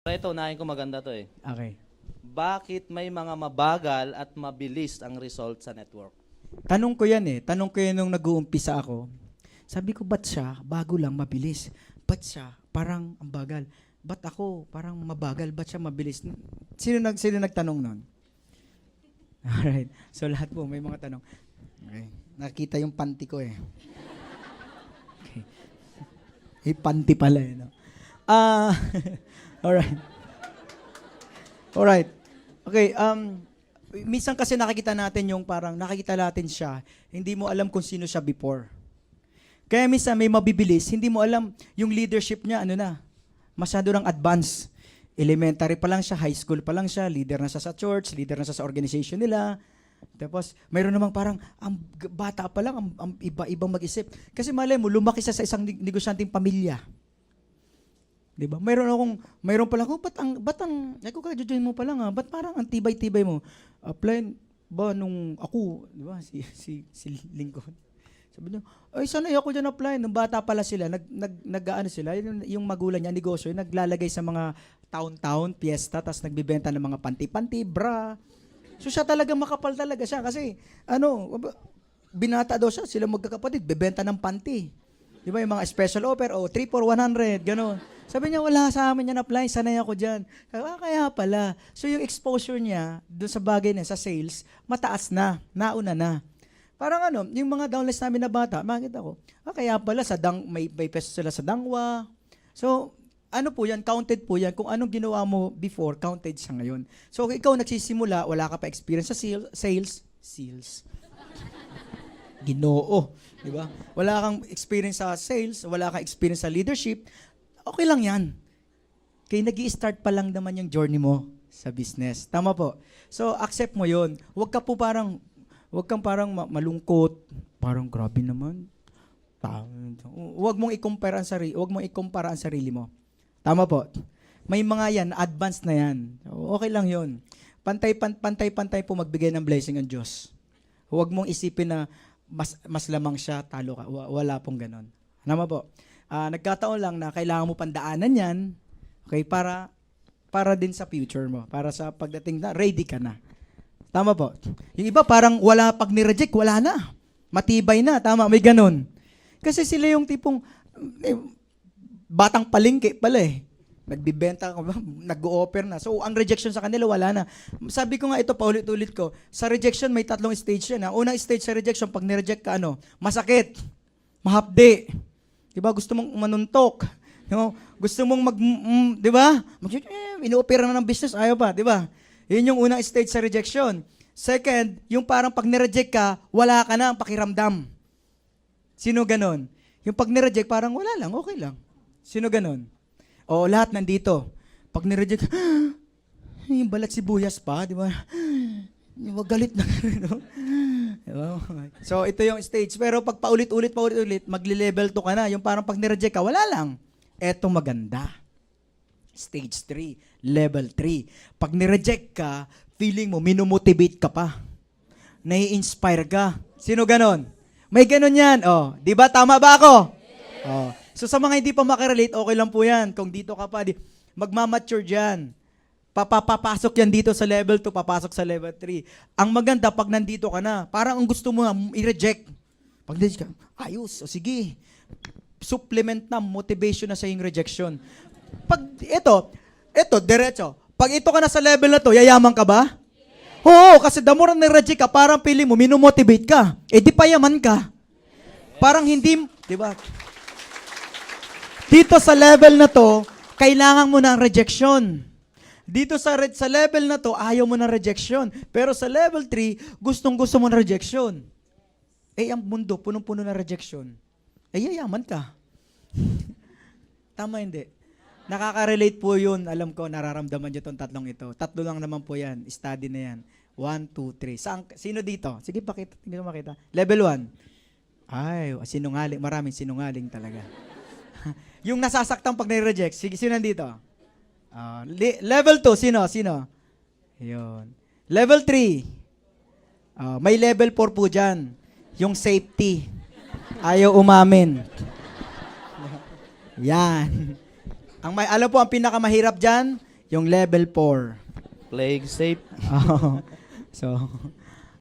Pero ito, unahin ko maganda to eh. Okay. Bakit may mga mabagal at mabilis ang result sa network? Tanong ko yan eh. Tanong ko yan nung nag-uumpisa ako. Sabi ko, ba't siya bago lang mabilis? Ba't siya parang ang bagal? Ba't ako parang mabagal? Ba't siya mabilis? Sino, nag, sino nagtanong nun? Alright. So lahat po, may mga tanong. Okay. Nakita yung panty ko eh. Okay. Eh, panty pala eh. No? Ah, alright. Alright. Okay, um, minsan kasi nakikita natin yung parang nakikita natin siya, hindi mo alam kung sino siya before. Kaya minsan may mabibilis, hindi mo alam yung leadership niya, ano na, masyado ng advance. Elementary pa lang siya, high school pa lang siya, leader na siya sa church, leader na siya sa organization nila. Tapos, mayroon namang parang, ang bata pa lang, ang, ang iba-ibang mag-isip. Kasi malay mo, lumaki siya sa isang neg- negosyanteng pamilya. 'Di ba? Mayroon akong mayroon pa lang, oh, ba't ang ba't ang ako ka join mo pa lang ah, ba't parang ang tibay-tibay mo? Apply ba nung ako, 'di ba? Si si si Lincoln. Sabi niya, ay sanay ako diyan apply. Nung bata pala sila, nag nag nag-ano sila, yung, yung magulang niya negosyo, yung naglalagay sa mga town-town, piyesta, tapos nagbebenta ng mga panty-panty, bra. So siya talaga makapal talaga siya kasi ano, binata daw siya, sila magkakapatid, bebenta ng panty. Di ba yung mga special offer, oh, 3 for 100, gano'n. Sabi niya, wala sa amin yan apply, sanay ako dyan. Sabi, ah, kaya pala. So yung exposure niya doon sa bagay na, sa sales, mataas na, nauna na. Parang ano, yung mga downlines namin na bata, makita ko, ah, kaya pala, sa dang, may, may peso sila sa dangwa. So, ano po yan, counted po yan. Kung anong ginawa mo before, counted siya ngayon. So, ikaw nagsisimula, wala ka pa experience sa seal- sales, sales, Ginoo, di ba? Wala kang experience sa sales, wala kang experience sa leadership, okay lang 'yan. Kaya nag start pa lang naman yung journey mo sa business. Tama po. So, accept mo 'yon. Huwag ka po parang huwag kang parang ma- malungkot, parang grabe naman. Huwag mong i-compare ang sarili, huwag mong i-compare ang sarili mo. Tama po. May mga 'yan, advanced na 'yan. Okay lang 'yon. Pantay pan- pantay-pantay po magbigay ng blessing ang Diyos. Huwag mong isipin na mas mas lamang siya, talo ka. Wa- Wala pong ganon. Tama po. Ah, nagkataon lang na kailangan mo pandaanan yan, okay, para para din sa future mo, para sa pagdating na, ready ka na. Tama po. Yung iba parang wala pag ni-reject, wala na. Matibay na, tama, may ganon. Kasi sila yung tipong, eh, batang palengke pala eh. Nagbibenta, nag-o-offer na. So, ang rejection sa kanila, wala na. Sabi ko nga ito, paulit-ulit ko, sa rejection, may tatlong stage yan. Ha? Unang stage sa rejection, pag nireject ka, ano, masakit, mahapde, di ba? Gusto mong manuntok, no? gusto mong mag, mm, di ba? Mag, eh, ino-opera na ng business, ayaw pa, di ba? Yun yung unang stage sa rejection. Second, yung parang pag nireject ka, wala ka na ang pakiramdam. Sino ganon? Yung pag nireject, parang wala lang, okay lang. Sino ganon? O lahat nandito. Pag nireject, yung balat sibuyas pa, di ba? Yung galit na no? Di ba? So, ito yung stage. Pero pag paulit-ulit, paulit-ulit, magli-level 2 ka na. Yung parang pag nireject ka, wala lang. Eto maganda. Stage 3, level 3. Pag nireject ka, feeling mo, minumotivate ka pa. Nai-inspire ka. Sino ganon? May ganon yan. Oh, di ba? Tama ba ako? Oh. So sa mga hindi pa makarelate, okay lang po yan. Kung dito ka pa, di, magmamature dyan. Papapapasok yan dito sa level 2, papasok sa level 3. Ang maganda, pag nandito ka na, parang ang gusto mo na i-reject. Pag nandito ka, ayos, o sige. Supplement na, motivation na sa yung rejection. Pag ito, ito, diretso. Pag ito ka na sa level na to, yayaman ka ba? Oo, kasi the more na reject ka, parang pili mo, minumotivate ka. Eh di payaman ka. Parang hindi, di ba? Dito sa level na to, kailangan mo ng rejection. Dito sa re- sa level na to, ayaw mo ng rejection. Pero sa level 3, gustong gusto mo ng rejection. Eh, ang mundo, punong-puno ng rejection. Eh, yayaman ka. Tama hindi? Nakaka-relate po yun. Alam ko, nararamdaman nyo itong tatlong ito. Tatlo lang naman po yan. Study na yan. One, two, three. Saan, sino dito? Sige, pakita. Hindi ko makita. Level 1. Ay, sinungaling. Maraming sinungaling talaga. yung nasasaktan pag nire-reject. Sige, sino nandito? Ah, le- level 2, sino? Sino? Yun. Level 3. Ah, may level 4 po dyan. Yung safety. Ayaw umamin. Yan. Ang may, alam po, ang pinakamahirap dyan, Yung level 4. Playing safe. Oo. so,